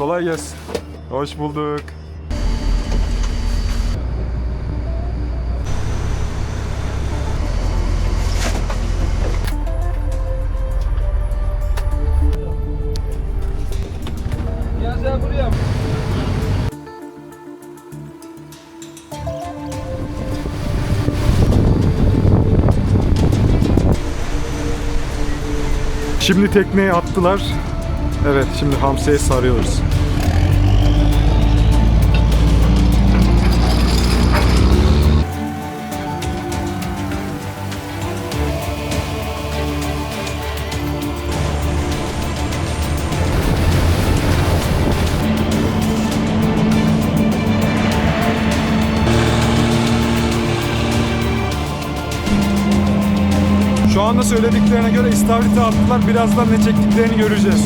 Kolay gelsin. Hoş bulduk. Şimdi tekneye attılar. Evet şimdi hamsiye sarıyoruz. Şu anda söylediklerine göre istavrite attılar. Birazdan ne çektiklerini göreceğiz.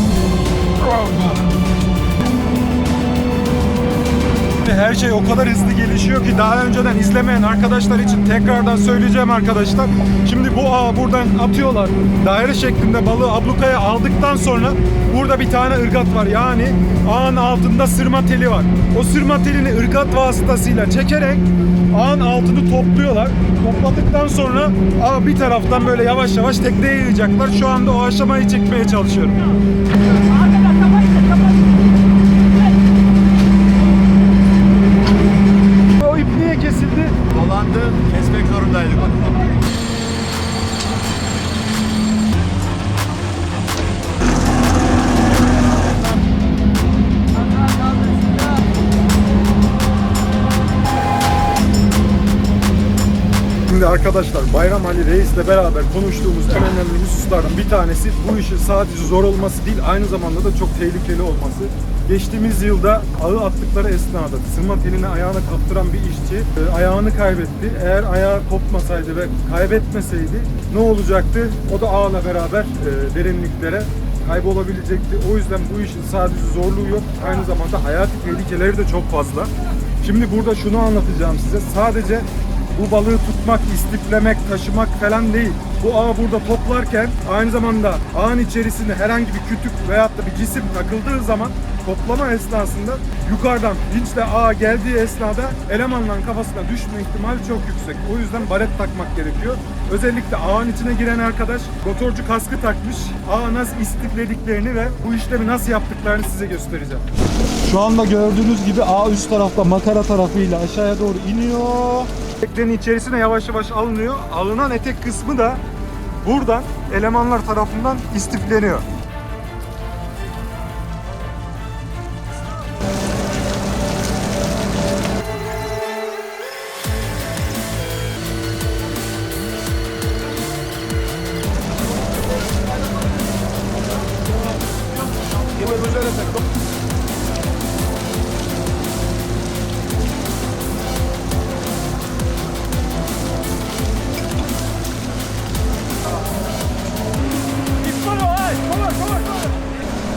Her şey o kadar hızlı gelişiyor ki daha önceden izlemeyen arkadaşlar için tekrardan söyleyeceğim arkadaşlar. Şimdi bu ağı buradan atıyorlar. Daire şeklinde balığı ablukaya aldıktan sonra burada bir tane ırgat var. Yani ağın altında sırma teli var. O sırma telini ırgat vasıtasıyla çekerek ağın altını topluyorlar. Topladıktan sonra ağı bir taraftan böyle yavaş yavaş tekneye yığacaklar. Şu anda o aşamayı çekmeye çalışıyorum. O arkadaşlar Bayram Ali Reis'le beraber konuştuğumuz en önemli hususlardan bir tanesi bu işin sadece zor olması değil aynı zamanda da çok tehlikeli olması. Geçtiğimiz yılda ağı attıkları esnada sırma teline ayağını kaptıran bir işçi e, ayağını kaybetti. Eğer ayağı kopmasaydı ve kaybetmeseydi ne olacaktı? O da ağla beraber e, derinliklere kaybolabilecekti. O yüzden bu işin sadece zorluğu yok, aynı zamanda hayati tehlikeleri de çok fazla. Şimdi burada şunu anlatacağım size. Sadece bu balığı tutmak, istiflemek, taşımak falan değil. Bu ağı burada toplarken aynı zamanda ağın içerisinde herhangi bir kütük veyahut da bir cisim takıldığı zaman toplama esnasında yukarıdan vinçle ağa geldiği esnada elemanların kafasına düşme ihtimali çok yüksek. O yüzden baret takmak gerekiyor. Özellikle ağın içine giren arkadaş motorcu kaskı takmış. Ağı nasıl istiflediklerini ve bu işlemi nasıl yaptıklarını size göstereceğim. Şu anda gördüğünüz gibi ağ üst tarafta makara tarafıyla aşağıya doğru iniyor. Teknenin içerisine yavaş yavaş alınıyor. Alınan etek kısmı da buradan elemanlar tarafından istifleniyor.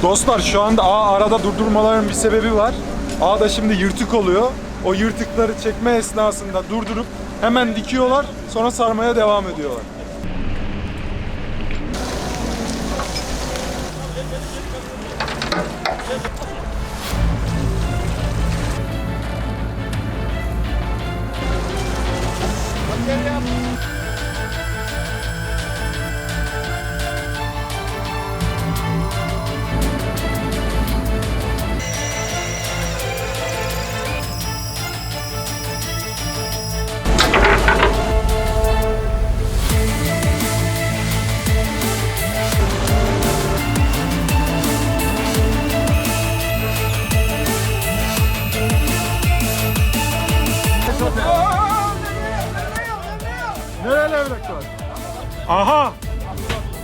Dostlar şu anda A arada durdurmaların bir sebebi var. A da şimdi yırtık oluyor. O yırtıkları çekme esnasında durdurup hemen dikiyorlar. Sonra sarmaya devam ediyorlar. Nereye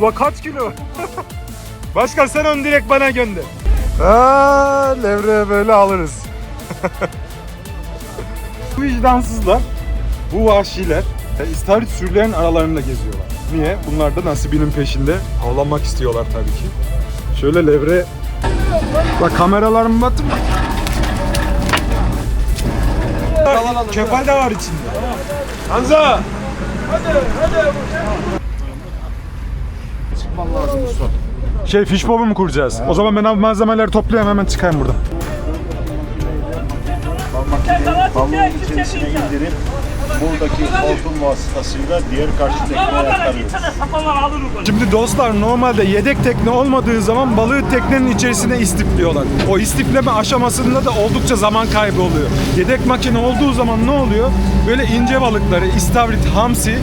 La kaç kilo? Başkan sen onu direkt bana gönder. Ha, levreye böyle alırız. bu vicdansızlar, bu vahşiler e, istavrit sürülerin aralarında geziyorlar. Niye? Bunlar da nasibinin peşinde. Avlanmak istiyorlar tabii ki. Şöyle levre... Bak kameralarımı batın bak. Kefal de var içinde. Hamza! Şey fiş bobu mu kuracağız? O zaman ben malzemeleri toplayayım hemen çıkayım buradan. balığın içerisine indirip buradaki hortum vasıtasıyla diğer karşı tekneye aktarıyoruz. Şimdi dostlar normalde yedek tekne olmadığı zaman balığı teknenin içerisine istifliyorlar. O istifleme aşamasında da oldukça zaman kaybı oluyor. Yedek makine olduğu zaman ne oluyor? Böyle ince balıkları, istavrit, hamsi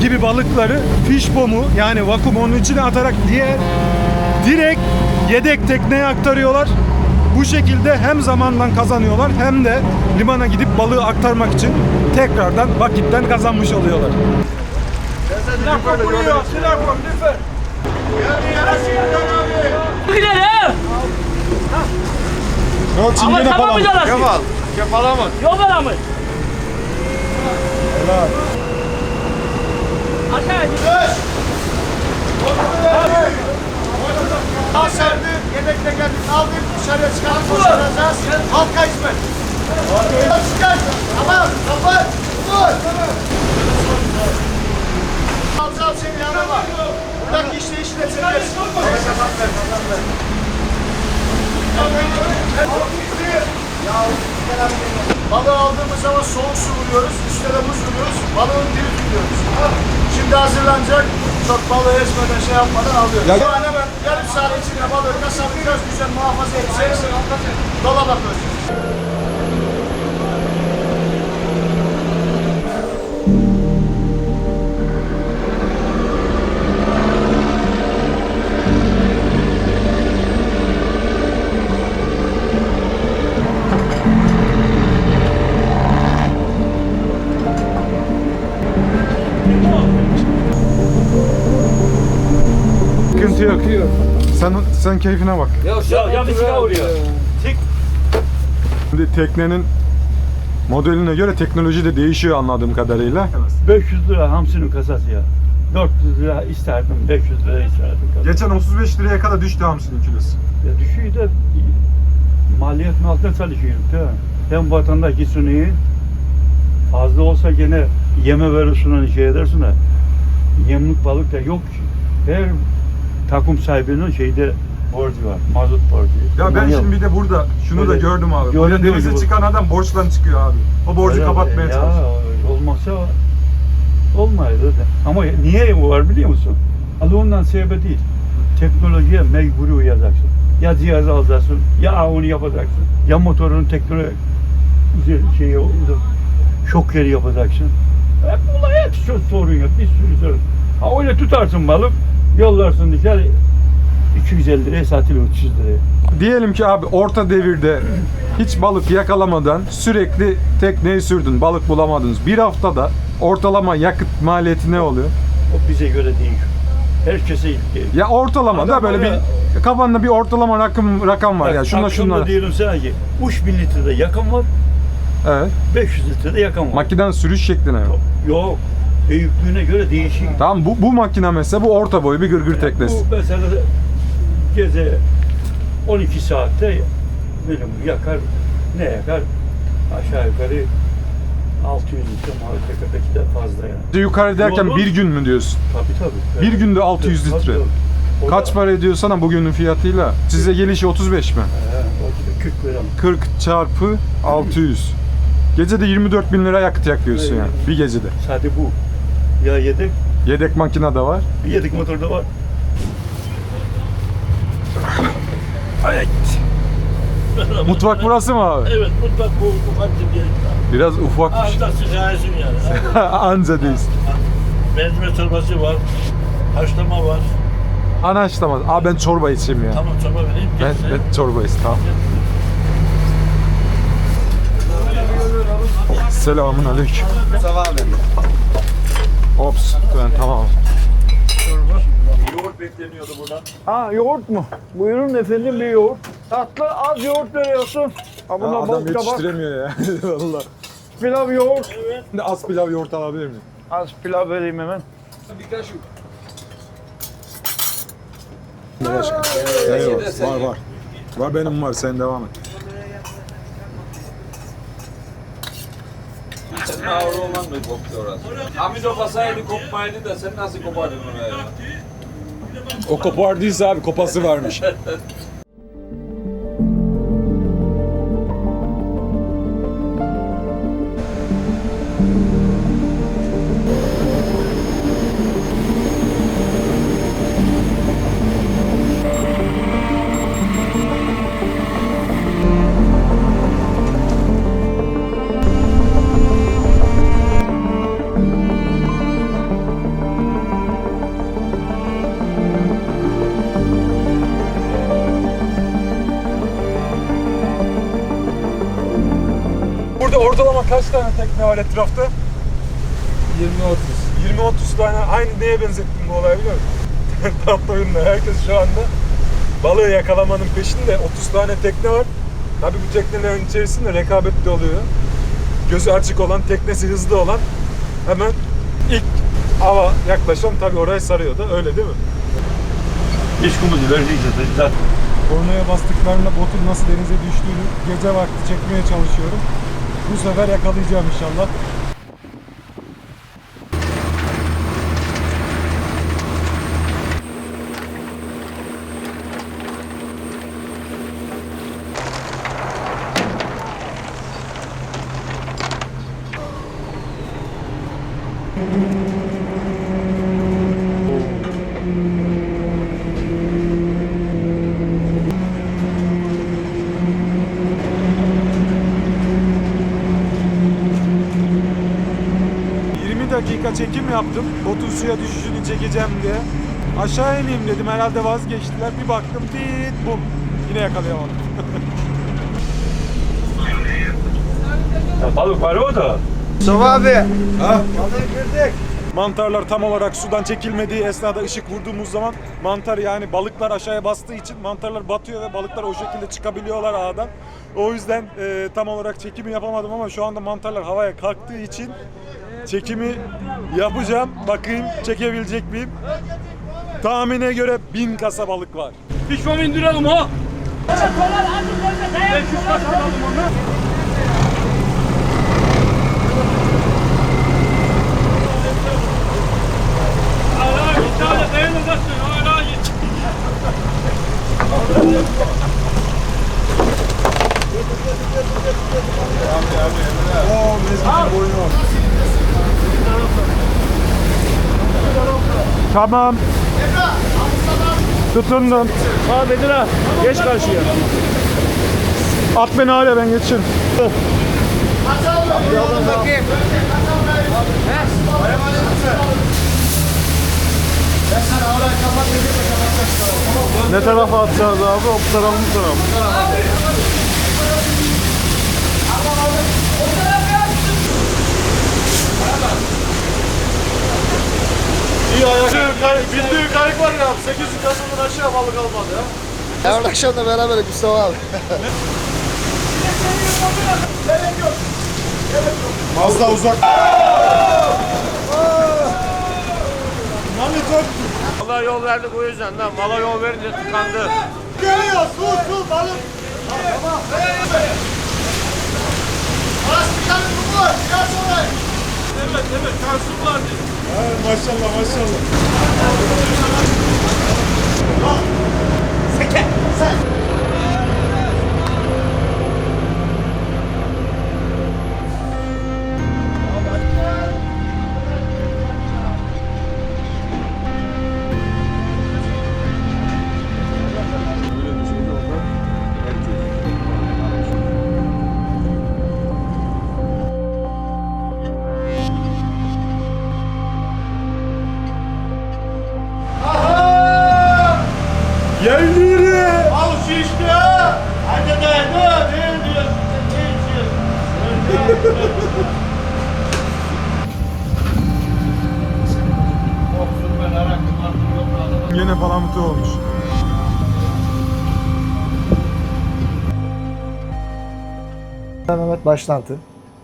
gibi balıkları fish bomu yani vakum onun içine atarak diğer direkt yedek tekneye aktarıyorlar. Bu şekilde hem zamandan kazanıyorlar hem de limana gidip balığı aktarmak için tekrardan vakitten kazanmış oluyorlar. Ne Ama tamam mı yarası? Kemal, kefala mı? Yok bana mı? Aşağı Al serdi, yemekle geldik, aldık, dışarıya çıkarıp koşturacağız. Halka hizmet. Çıkar, tamam, kapat, vur. Alacağım seni yanıma. Buradaki işte işleteceğiz. Balığı aldığımız zaman soğuk su vuruyoruz, üstüne de buz vuruyoruz, balığın diri tutuyoruz. Şimdi hazırlanacak, çok balığı ezmeden şey yapmadan alıyoruz. Şu an hemen yarım saat içinde balığı kasaplayacağız, güzel muhafaza edeceğiz, dolaba koyacağız. Sıkıntı yok. Sen sen keyfine bak. Ya, ya bir çıkar oraya. Şimdi teknenin modeline göre teknoloji de değişiyor anladığım kadarıyla. 500 lira hamsinin kasası ya. 400 lira isterdim, 500 lira isterdim. Kasa. Geçen 35 liraya kadar düştü hamsinin kilosu. Ya düşüyor da maliyetin altında çalışıyorum. Değil mi? Hem vatandaş gitsin iyi. Fazla olsa gene yeme verirsin hani şey edersin de yemlik balık da yok ki. Her takım sahibinin şeyde borcu var. Mazot borcu. Ya ben Aman yok. şimdi bir de burada şunu da Öyle. gördüm abi. Böyle denize çıkan adam borçtan çıkıyor abi. O borcu Öyle kapatmaya ya, çalışıyor. Olmazsa olmaydı da. Ama niye bu var biliyor musun? Ali ondan sebebi değil. Teknolojiye mecburi uyacaksın. Ya cihaz alacaksın, ya onu yapacaksın. Ya motorun teknoloji şeyi şok yeri yapacaksın. Hep olay hep sorun yok. Bir sürü sorun. Ha öyle tutarsın balık, yollarsın dışarı 250 liraya satılıyor 300 liraya. Diyelim ki abi orta devirde hiç balık yakalamadan sürekli tekneyi sürdün. Balık bulamadınız. Bir haftada ortalama yakıt maliyeti ne oluyor? O bize göre değil. Herkese ilk Ya ortalama da Adam böyle bayağı- bir kafanda bir ortalama rakam rakam var ya. Şunla şunla. diyelim sana ki 3000 litrede yakın var, Evet. 500 litrede yakın var. Makinen sürüş şekline yok. Büyüklüğüne göre değişik. Tamam bu, bu makine mesela bu orta boy bir gırgır teknesi. Bu mesela gece 12 saatte benim yakar ne yakar aşağı yukarı 600 litre muhabbet belki de fazla yani. Yukarı derken Yolun- bir gün mü diyorsun? Tabii tabii. Bir günde 600 Tabii, litre. tabii. O Kaç da- para ediyor sana bugünün fiyatıyla? Size gelişi 35 mi? He, o da 40 lira. 40 çarpı 600. Gecede 24 bin lira yakıt yakıyorsun Evet. yani bir gecede. Sadece bu. Ya yedek, Yedek makine de var. bir yedek motor da var. Mutfak burası mı abi? Evet mutlak bu ufak bir yer. Biraz ufakmış. Ağızda sıkarsın yani. Anca değil. Mercimek çorbası var. Haşlama var. Ana açlamaz. Abi ben çorba içeyim ya. Tamam çorba vereyim. Ben, ben çorba içeyim tamam. Selamun aleyküm. Mustafa abi. Ops ben tamam. Yoğurt bekleniyordu buradan. Ha yoğurt mu? Buyurun efendim bir yoğurt. Tatlı az yoğurt veriyorsun. Ha buna adam bol kabak, yetiştiremiyor ya. Valla. pilav yoğurt. Şimdi az pilav yoğurt alabilir miyim? Az pilav vereyim hemen. Eyvallah. Var var. Var benim var sen devam et. Ağır olan mı koptu orası? Hamid o basaydı kopmaydı da sen nasıl kopardın onu ya? O kopardıysa abi kopası varmış. tekne var etrafta? 20-30. 20-30 tane. Aynı neye benzettim bu olayı biliyor musun? Tatlı oyunla herkes şu anda balığı yakalamanın peşinde. 30 tane tekne var. Tabii bu teknelerin içerisinde rekabet de oluyor. Gözü açık olan, teknesi hızlı olan hemen ilk ava yaklaşan tabii orayı sarıyor da öyle değil mi? İşkumuzu vereceğiz zaten. Kornaya bastıklarında botun nasıl denize düştüğünü gece vakti çekmeye çalışıyorum. Bu sefer yakalayacağım inşallah. Ee, 20 dakika çekim yaptım. Botun suya düşüşünü çekeceğim diye. Aşağı ineyim dedim. Herhalde vazgeçtiler. Bir baktım bit bum. Yine yakalayamadım. Ya balık var o da. Mantarlar tam olarak sudan çekilmediği esnada ışık vurduğumuz zaman mantar yani balıklar aşağıya bastığı için mantarlar batıyor ve balıklar o şekilde çıkabiliyorlar ağdan. O yüzden e, tam olarak çekimi yapamadım ama şu anda mantarlar havaya kalktığı için çekimi yapacağım. Bakayım çekebilecek miyim? Tahmine göre bin kasa balık var. Pişman indirelim ha. Hala git hala dayanamazsın hala git. Oo mezgitin boynu var. Tamam. Tutundum. Ha Bedir ha. Geç karşıya. At beni hala ben geçeyim. Ne tarafa atacağız abi? O tarafı bu taraf. İyi ayak. Bildiği kayık var ya. 8 kasımdan aşağı balık almadı ya. Yarın akşam da beraber Mustafa abi. Az daha uzak. Allah yol verdik o yüzden lan. Mala yol verince tıkandı. Geliyor. Su su balık. Tamam. Lastiklerin kumu var. Biraz sonra. Evet evet şansım vardı. Maşallah maşallah. Yine palamutlu olmuş. Ben Mehmet Başlantı.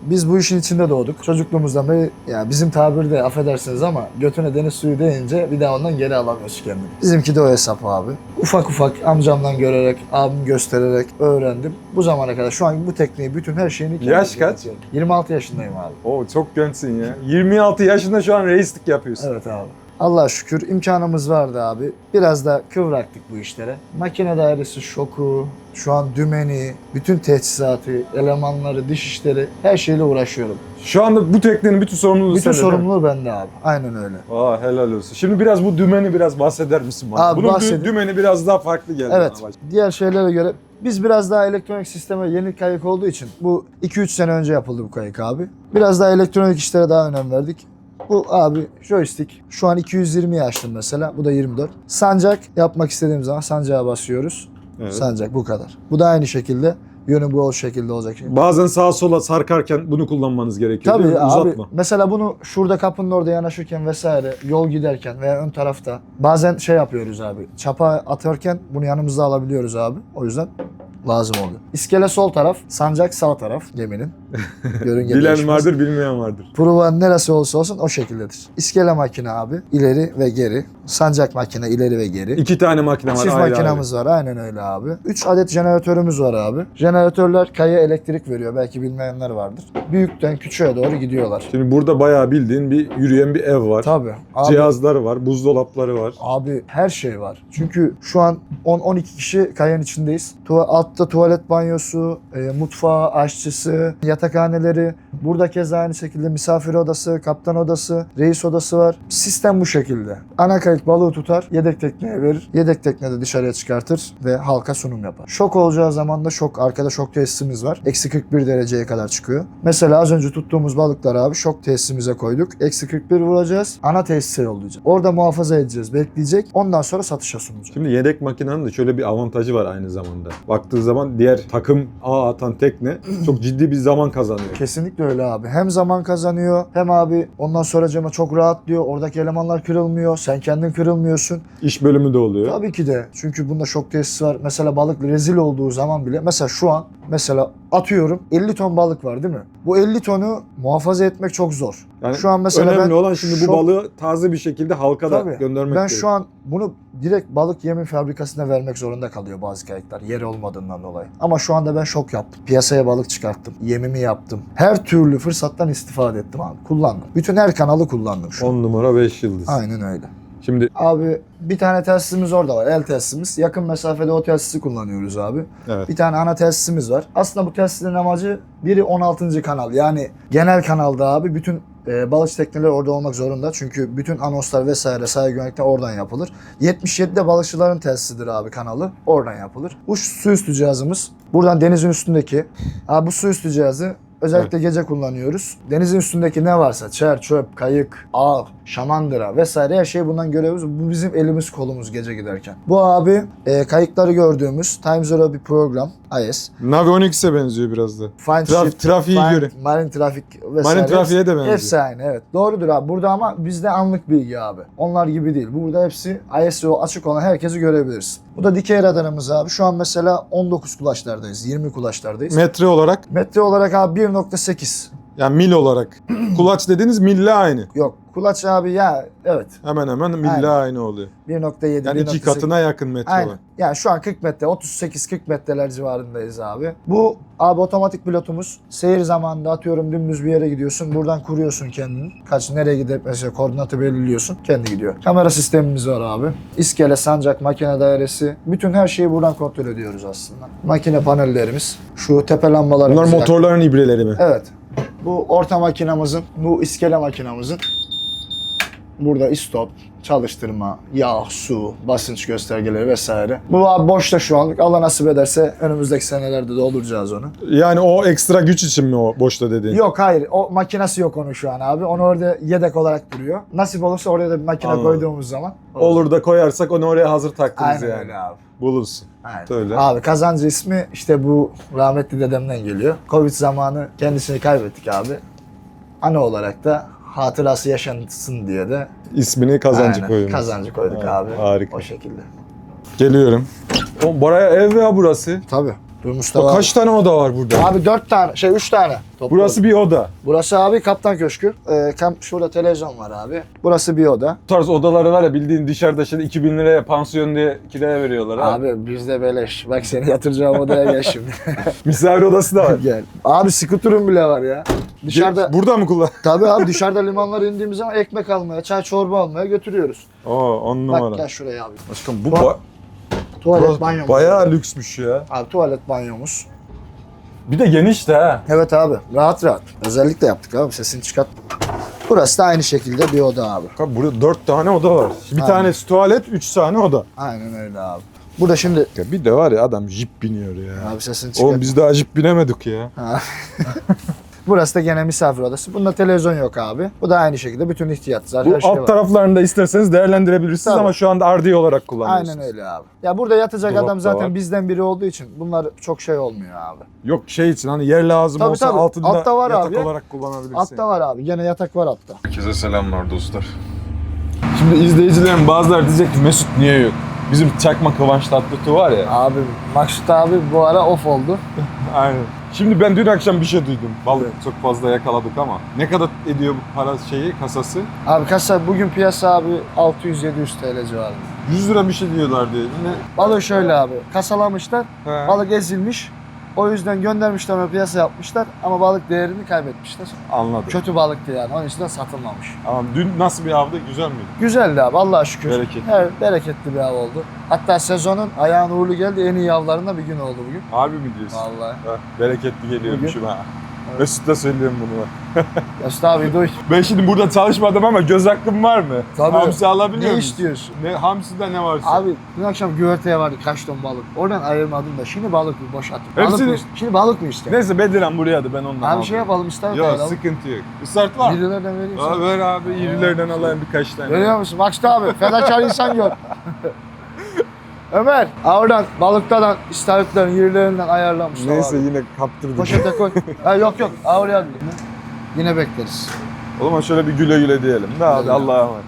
Biz bu işin içinde doğduk. Çocukluğumuzdan beri ya bizim tabirde affedersiniz ama götüne deniz suyu deyince bir daha ondan geri alamıyoruz kendini. Bizimki de o hesap abi. Ufak ufak amcamdan görerek, abim göstererek öğrendim. Bu zamana kadar şu an bu tekniği, bütün her şeyini kendim Yaş kaç? yapıyorum. 26 yaşındayım abi. Oo çok gençsin ya. 26 yaşında şu an reislik yapıyorsun. Evet abi. Allah'a şükür imkanımız vardı abi. Biraz da kıvraktık bu işlere. Makine dairesi şoku, şu an dümeni, bütün teçhizatı, elemanları, diş işleri her şeyle uğraşıyorum. Şu anda bu teknenin bütün sorumluluğu Bütün sende sorumluluğu bende abi. Aynen öyle. Aa helal olsun. Şimdi biraz bu dümeni biraz bahseder misin bana? Abi Bunun bahsedeyim. dümeni biraz daha farklı geldi Evet. bana. Diğer şeylere göre biz biraz daha elektronik sisteme yeni kayık olduğu için bu 2-3 sene önce yapıldı bu kayık abi. Biraz daha elektronik işlere daha önem verdik. Bu abi joystick. Şu an 220'yi açtım mesela. Bu da 24. Sancak yapmak istediğim zaman sancağa basıyoruz. Evet. Sancak bu kadar. Bu da aynı şekilde Yönü bu şekilde olacak. Bazen sağa sola sarkarken bunu kullanmanız gerekiyor Tabii abi Uzatma. mesela bunu şurada kapının orada yanaşırken vesaire yol giderken veya ön tarafta bazen şey yapıyoruz abi. Çapa atırken bunu yanımızda alabiliyoruz abi. O yüzden lazım oluyor. İskele sol taraf, sancak sağ taraf geminin. Yörünge Bilen değişmez. vardır bilmeyen vardır. Pruvan neresi olursa olsun o şekildedir. İskele makine abi ileri ve geri. Sancak makine ileri ve geri. İki tane makine var Çift ayrı makinamız var aynen öyle abi. 3 adet jeneratörümüz var abi. Jeneratörler kaya elektrik veriyor belki bilmeyenler vardır. Büyükten küçüğe doğru gidiyorlar. Şimdi burada bayağı bildiğin bir yürüyen bir ev var. Tabii. Abi, Cihazları var, buzdolapları var. Abi her şey var. Çünkü şu an 10-12 kişi kayanın içindeyiz. Tuva- altta tuvalet banyosu, e, mutfağı, aşçısı, yatakhaneleri. Burada keza aynı şekilde misafir odası, kaptan odası, reis odası var. Sistem bu şekilde. Ana kayık balığı tutar, yedek tekneye verir. Yedek teknede dışarıya çıkartır ve halka sunum yapar. Şok olacağı zaman da şok, arkada şok tesisimiz var. Eksi 41 dereceye kadar çıkıyor. Mesela az önce tuttuğumuz balıkları abi şok tesisimize koyduk. Eksi 41 vuracağız. Ana tesise yollayacağız. Orada muhafaza edeceğiz, bekleyecek. Ondan sonra satışa sunacağız. Şimdi yedek makinenin de şöyle bir avantajı var aynı zamanda. Baktığı zaman diğer takım ağ atan tekne çok ciddi bir zaman kazanıyor. Kesinlikle öyle abi. Hem zaman kazanıyor hem abi ondan sonra cama çok rahatlıyor. Oradaki elemanlar kırılmıyor. Sen kendin kırılmıyorsun. İş bölümü de oluyor. Tabii ki de. Çünkü bunda şok tesisi var. Mesela balık rezil olduğu zaman bile. Mesela şu an mesela atıyorum 50 ton balık var değil mi? Bu 50 tonu muhafaza etmek çok zor. Yani şu an mesela Önemli ben olan şimdi bu şok- balığı taze bir şekilde halka da Tabii. göndermek Ben gerekiyor. şu an bunu direkt balık yemin fabrikasına vermek zorunda kalıyor bazı kayıklar yeri olmadığından dolayı. Ama şu anda ben şok yaptım. Piyasaya balık çıkarttım. Yemimi yaptım. Her türlü fırsattan istifade ettim abi. Kullandım. Bütün her kanalı kullandım şu an. 10 numara 5 yıldız. Aynen öyle. Şimdi Abi bir tane telsizimiz orada var. El telsizimiz. Yakın mesafede o telsizi kullanıyoruz abi. evet. Bir tane ana telsizimiz var. Aslında bu telsizin amacı biri 16. kanal. Yani genel kanalda abi bütün e, balıkçı tekneleri orada olmak zorunda. Çünkü bütün anonslar vesaire sahil güvenlikten oradan yapılır. 77'de balıkçıların telsizidir abi kanalı. Oradan yapılır. Bu su üstü cihazımız. Buradan denizin üstündeki. Abi bu su üstü cihazı özellikle gece kullanıyoruz. Denizin üstündeki ne varsa çer, çöp, kayık, ağ, şamandıra vesaire her şeyi bundan görüyoruz. Bu bizim elimiz kolumuz gece giderken. Bu abi e, kayıkları gördüğümüz Time Zero bir program. IS. Navi 12'se benziyor biraz da. Find Traf- Ship, trafiği Find- göre. Marine trafik vesaire. Marine trafiğe de benziyor. Hepsi aynı evet. Doğrudur abi. Burada ama bizde anlık bilgi abi. Onlar gibi değil. Burada hepsi ISO açık olan herkesi görebilirsin. Bu da dikey radarımız abi. Şu an mesela 19 kulaçlardayız. 20 kulaçlardayız. Metre olarak Metre olarak abi 1.8. yani mil olarak. Kulaç dediğiniz mille aynı. Yok kulaç abi ya evet Hemen hemen mille Aynen. aynı oluyor. 1.7 Yani iki 1.8. katına yakın metre Aynen. var. Yani şu an 40 metre, 38-40 metreler civarındayız abi. Bu abi otomatik pilotumuz. Seyir zamanında atıyorum dümdüz bir yere gidiyorsun. Buradan kuruyorsun kendini. Kaç nereye gidip mesela koordinatı belirliyorsun. Kendi gidiyor. Kamera sistemimiz var abi. İskele, sancak, makine dairesi. Bütün her şeyi buradan kontrol ediyoruz aslında. Makine panellerimiz. Şu tepe lambalarımız. Bunlar motorların ibreleri mi? Evet. Bu orta makinamızın, bu iskele makinamızın burada istop, çalıştırma, yağ, su, basınç göstergeleri vesaire. Bu abi boşta şu anlık. Allah nasip ederse önümüzdeki senelerde dolduracağız onu. Yani o ekstra güç için mi o boşta dediğin? Yok hayır. O makinesi yok onun şu an abi. Onu orada yedek olarak duruyor. Nasip olursa oraya da bir makine Anladım. koyduğumuz zaman. Olur da koyarsak onu oraya hazır taktınız Aynen yani. öyle abi. Bulursun. Aynen. Öyle. Abi kazancı ismi işte bu rahmetli dedemden geliyor. Covid zamanı kendisini kaybettik abi. Ana olarak da hatırası yaşansın diye de İsmini kazancı Aynen, koyuyoruz. Kazancı koyduk Ha, abi. harika. O şekilde. Geliyorum. O Baraya ev ya burası. Tabii. Dur Mustafa. Kaç tane oda var burada? Abi dört tane, şey üç tane. Toplam. Burası bir oda. Burası abi Kaptan Köşkü. Ee, kamp, şurada televizyon var abi. Burası bir oda. Bu tarz odaları var ya bildiğin dışarıda şimdi 2000 liraya pansiyon diye kiraya veriyorlar ha. Abi bizde beleş. Bak seni yatıracağım odaya gel şimdi. Misafir odası da var. gel. Abi skuterum bile var ya. Dışarıda Burada mı kullan? tabii abi dışarıda limanlara indiğimiz zaman ekmek almaya, çay çorba almaya götürüyoruz. Oo on Bak numara. gel şuraya abi. Başkanım bu Bak, ba- Tuvalet burası banyomuz. bayağı lüksmüş ya. Abi tuvalet banyomuz. Bir de geniş de ha. Evet abi rahat rahat. Özellikle yaptık abi sesini çıkart. Burası da aynı şekilde bir oda abi. Bak Burada 4 tane oda var. Bir Aynen. tanesi tuvalet, 3 tane oda. Aynen öyle abi. Burada şimdi Ya bir de var ya adam jip biniyor ya. abi sesini çıkart. Oğlum biz daha jip binemedik ya. Burası da gene misafir odası. Bunda televizyon yok abi. Bu da aynı şekilde bütün ihtiyaçlar. Bu her şey alt var. taraflarını da isterseniz değerlendirebilirsiniz Tabii. ama şu anda RD olarak kullanıyorsunuz. Aynen öyle abi. Ya burada yatacak Dolap adam da zaten var. bizden biri olduğu için bunlar çok şey olmuyor abi. Yok şey için hani yer lazım Tabii, olsa tabii. altında Altta var yatak abi. olarak kullanabilirsin. Altta var abi. Gene yatak var altta. Herkese selamlar dostlar. Şimdi izleyicilerin bazıları diyecek ki Mesut niye yok? Bizim çakma Kıvanç Tatlıtuğ var ya. Abi Maksut abi bu ara off oldu. Aynen. Şimdi ben dün akşam bir şey duydum. Balık çok fazla yakaladık ama. Ne kadar ediyor bu para şeyi, kasası? Abi kasa bugün piyasa abi 600-700 TL civarında. 100 lira bir şey diyorlar diye. Ne? Balığı şöyle abi. Kasalamışlar. He. Balık ezilmiş. O yüzden göndermişler ona piyasa yapmışlar ama balık değerini kaybetmişler. Anladım. Kötü balıktı yani. Onun için de satılmamış. Tamam. Dün nasıl bir avdı? Güzel miydi? Güzeldi abi Allah'a şükür. Bereketli. Evet, bereketli bir av oldu. Hatta sezonun ayağın uğurlu geldi. En iyi avlarında bir gün oldu bugün. Harbi mi diyorsun? Vallahi. Ha, bereketli geliyormuşum ha. Mesut da söylüyorum bunu. Mesut abi duy. Ben şimdi burada çalışmadım ama göz hakkım var mı? Tabii. Hamsi alabiliyor Ne muyum? istiyorsun? Ne, hamside ne varsa. Abi dün akşam güverteye vardı kaç ton balık. Oradan ayırmadım da şimdi balık mı boşalttım. Balık Hepsini- mı, şimdi balık mı istiyorsun? Neyse Bediren buraya da ben ondan Abi aldım. şey yapalım ister Yok koyalım. sıkıntı yok. Isart var mı? Birilerden vereyim Aa, sana. ver abi irilerden alayım birkaç tane. Görüyor musun? Maksut abi fedakar insan gör. Ömer, oradan balıktadan, istavritlerin yerlerinden ayarlamışlar Neyse abi. yine kaptırdım. Poşete koy. ha, yok yok, oraya. Yine bekleriz. O zaman şöyle bir güle güle diyelim. Ne abi. Allah'a emanet.